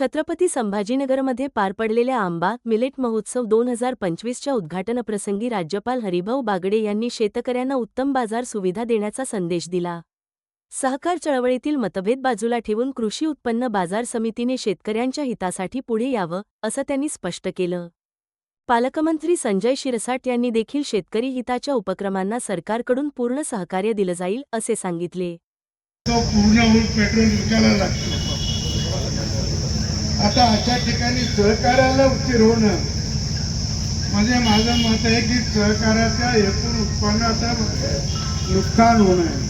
छत्रपती संभाजीनगरमध्ये पार पडलेल्या आंबा मिलेट महोत्सव दोन हजार पंचवीसच्या उद्घाटनप्रसंगी राज्यपाल हरिभाऊ बागडे यांनी शेतकऱ्यांना उत्तम बाजार सुविधा देण्याचा संदेश दिला. सहकार चळवळीतील मतभेद बाजूला ठेवून कृषी उत्पन्न बाजार समितीने शेतकऱ्यांच्या हितासाठी पुढे यावं असं त्यांनी स्पष्ट केलं. पालकमंत्री संजय शिरसाट यांनी देखील शेतकरी हिताच्या उपक्रमांना सरकारकडून पूर्ण सहकार्य दिलं जाईल असे सांगितले. पूर्ण पेट्रोल विकायला लागतो. आता अशा ठिकाणी सहकार्याला उशीर होणं. म्हणजे माझं मत आहे की सहकाराच्या एकूण उत्पन्नाचं नुकसान होणं आहे.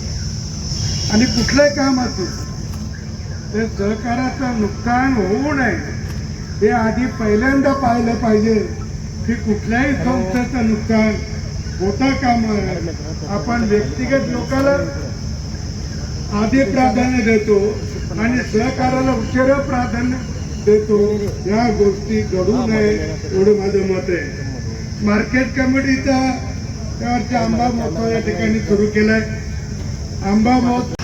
आणि कुठलंही काम असू ते सहकाराचं नुकसान होऊ नये. हे आधी पहिल्यांदा पाहिलं पाहिजे की कुठल्याही संस्थेचं नुकसान होता कामा आपण व्यक्तिगत लोकाला आधी प्राधान्य देतो आणि सहकाराला उशिरा प्राधान्य देतो. या गोष्टी घडू नये एवढं माझं मत आहे. मार्केट कमिटीचा त्यावरचा आंबा महोत्सव या ठिकाणी सुरू केलाय. आंबा महोत्सव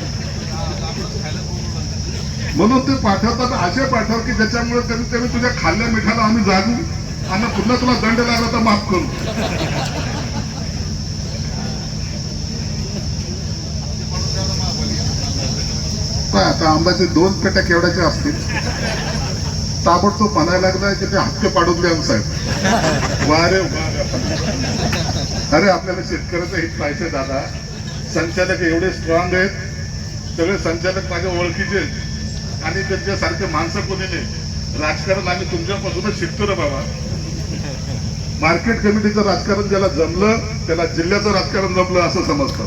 म्हणून ते पाठवताना असे पाठव की ज्याच्यामुळे कमीत कमी तुझ्या खाल्ल्या मिठाला आम्ही जागू आणि पुन्हा तुला दंड लागला तर माफ करू. काय आता आंब्याचे दोन पेट्या केवढ्याच्या असतील. ताबडतोब म्हणायला लागलाय की ते हक्क पाडून द्या हो साहेब. वारे अरे आपल्याला शेतकऱ्याचं हित पाहिजे दादा. संचालक एवढे स्ट्रॉंग आहेत. सगळे संचालक माझ्या ओळखीचे आहेत. आणि त्यांच्यासारखे माणसं कोणी नाही. राजकारण आम्ही तुमच्यापासूनच शिकतो ना बाबा. मार्केट कमिटीचं राजकारण ज्याला जमलं त्याला जिल्ह्याचं राजकारण जमलं असं समजतं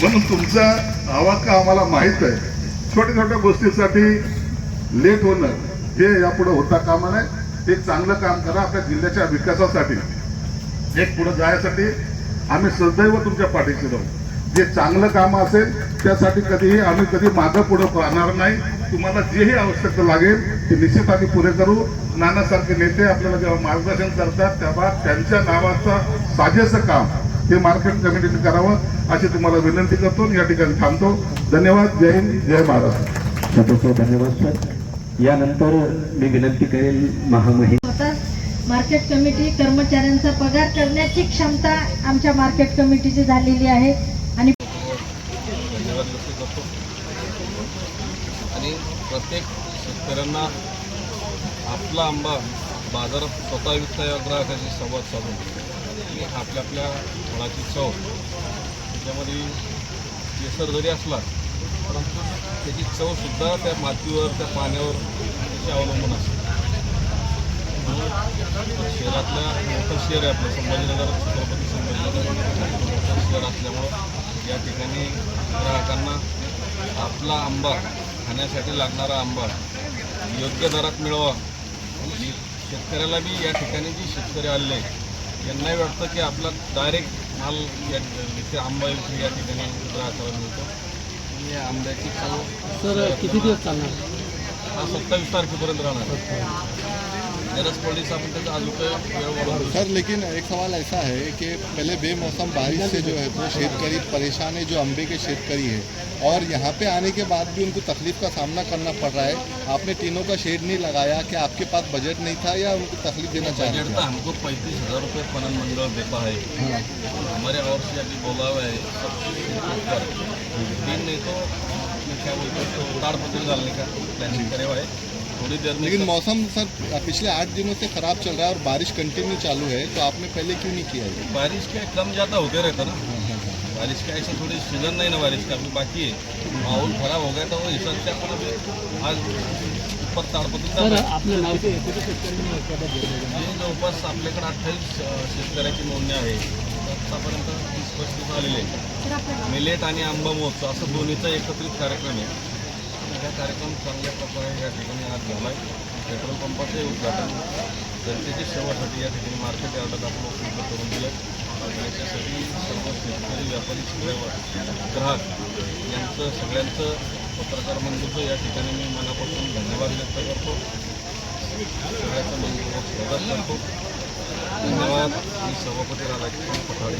म्हणून तुमचा आवाका आम्हाला माहीत आहे. छोट्या छोट्या गोष्टीसाठी लेट होणं हे यापुढे होता कामा नये. एक चांगलं काम करा आपल्या जिल्ह्याच्या विकासासाठी. एक पुढे जायसाठी आम्ही सदैव तुमच्या पाठीशी राहू. जे चांगलं काम असेल त्यासाठी कधीही आम्ही कधी मागं पुढे पाहणार नाही. तुम्हाला जेही आवश्यकता लागेल ते निश्चित आम्ही पुरे करू. नानासारखे नेते आपल्याला जेव्हा मार्गदर्शन करतात तेव्हा त्यांच्या नावाचं साजेचं काम हे मार्केट कमिटीने करावं अशी तुम्हाला विनंती करतो या ठिकाणी थांबतो. धन्यवाद. जय हिंद. जय महाराष्ट्र. धन्यवाद सर. यानंतर मी विनंती करेल महामहिम मार्केट कमिटी कर्मचाऱ्यांचा पगार करण्याची क्षमता आमच्या मार्केट कमिटीची झालेली आहे. आणि प्रत्येक शेतकऱ्यांना आपला आंबा बाजारात स्वतः विकता या ग्राहकाशी संवाद साधून. आणि आपल्या आपल्या फळाची चव त्याच्यामध्ये केसर जरी असला परंतु त्याची चवसुद्धा त्या मातीवर त्या पाण्यावर त्याची अवलंबून असते. म्हणून शहरातल्या मोठं शहर आहे आपलं संभाजीनगर छत्रपती संभाजीनगर मोठं शहर असल्यामुळं या ठिकाणी ग्राहकांना आपला आंबा खाण्यासाठी लागणारा आंबा योग्य दरात मिळावा. शेतकऱ्याला बी या ठिकाणी जी शेतकरी आलेले आहेत यांनाही वाटतं की आपला डायरेक्ट माल या इथे आंबा या ठिकाणी ग्राहकाला मिळतो. आंब्याची चव सर किती दिवस चालणार? हा सत्तावीस तारखेपर्यंत राहणार. सर लेकिन एक सवाल ऐसा है कि पहले बेमौसम बारिश से जो है तो शेतकरी परेशान है जो अम्बे के शेतकरी है और यहाँ पे आने के बाद भी उनको तकलीफ़ का सामना करना पड़ रहा है। आपने तीनों का शेड नहीं लगाया कि आपके पास बजट नहीं था या उनको तकलीफ़ देना चाहिए बजट तो हमको पैंतीस हज़ार रुपये पणन मंडल देता है। हमारे और से अभी बोला हुआ है दिन नहीं तो क्या बोलते हैं तो ताड़पत्री डालने का प्लानिंग करे हुआ है। थोड़ी देर में लेकिन मौसम सर पिछले आठ दिनों से खराब चल रहा है और बारिश कंटिन्यू चालू है तो आपने पहले क्यों नहीं किया ये? बारिश का कम ज़्यादा होते रहता ना। बारिश का ऐसा थोड़ी सीजन नहीं ना बारिश का अभी बाकी है। माहौल खराब हो गया तो वो हिसाब से अपन आज ऊपर ताड़पत्री जवळपास आपल्याकडे अठ्ठावीस शेतकऱ्याची नोंदणी आहे आतापर्यंत तीस पस्तीस आलेले आहे मिलेट आणि आंबा महोत्सव असं दोन्हीचा एकत्रित कार्यक्रम आहे. हा कार्यक्रम चांगल्या प्रकारे या ठिकाणी आज झाला आहे पेट्रोल पंपाचे उद्घाटन. जनतेच्या सेवासाठी या ठिकाणी मार्केट यार्डात आपण उपलब्ध करून दिलं आणि याच्यासाठी सर्व शेतकरी व्यापारी सगळे ग्राहक यांचं सगळ्यांचं पत्रकार बंधूचं या ठिकाणी मी मनापासून धन्यवाद व्यक्त करतो. सगळ्याचं मी स्वागत करतो. धन्यवाद. मी सभापती राधाकृष्ण पठाडे